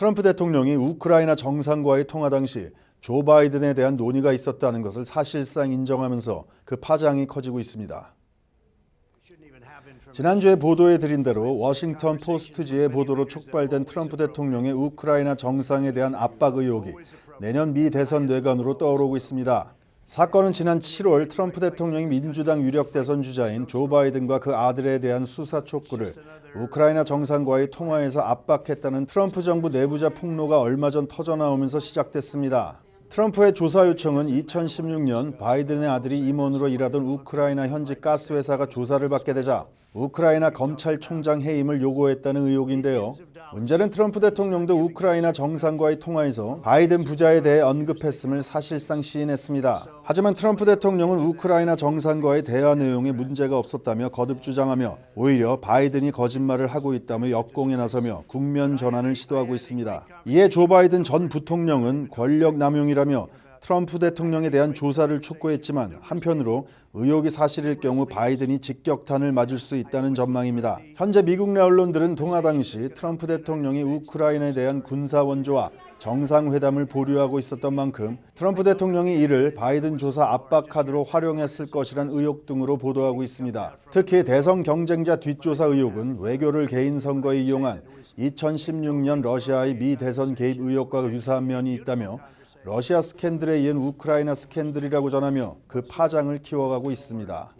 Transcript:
트럼프 대통령이 우크라이나 정상과의 통화 당시 조 바이든에 대한 논의가 있었다는 것을 사실상 인정하면서 그 파장이 커지고 있습니다. 지난주에 보도해 드린 대로 워싱턴 포스트지의 보도로 촉발된 트럼프 대통령의 우크라이나 정상에 대한 압박 의혹이 내년 미 대선 뇌관으로 떠오르고 있습니다. 사건은 지난 7월 트럼프 대통령이 민주당 유력 대선 주자인 조 바이든과 그 아들에 대한 수사 촉구를 우크라이나 정상과의 통화에서 압박했다는 트럼프 정부 내부자 폭로가 얼마 전 터져나오면서 시작됐습니다. 트럼프의 조사 요청은 2016년 바이든의 아들이 임원으로 일하던 우크라이나 현지 가스 회사가 조사를 받게 되자 우크라이나 검찰총장 해임을 요구했다는 의혹인데요. 문제는 트럼프 대통령도 우크라이나 정상과의 통화에서 바이든 부자에 대해 언급했음을 사실상 시인했습니다. 하지만 트럼프 대통령은 우크라이나 정상과의 대화 내용에 문제가 없었다며 거듭 주장하며 오히려 바이든이 거짓말을 하고 있다며 역공에 나서며 국면 전환을 시도하고 있습니다. 이에 조 바이든 전 부통령은 권력 남용이라 며 트럼프 대통령에 대한 조사를 촉구했지만 한편으로 의혹이 사실일 경우 바이든이 직격탄을 맞을 수 있다는 전망입니다. 현재 미국 내 언론들은 통화 당시 트럼프 대통령이 우크라이나에 대한 군사 원조와 정상회담을 보류하고 있었던 만큼 트럼프 대통령이 이를 바이든 조사 압박 카드로 활용했을 것이란 의혹 등으로 보도하고 있습니다. 특히 대선 경쟁자 뒷조사 의혹은 외교를 개인 선거에 이용한 2016년 러시아의 미 대선 개입 의혹과 유사한 면이 있다며 러시아 스캔들에 이은 우크라이나 스캔들이라고 전하며 그 파장을 키워가고 있습니다.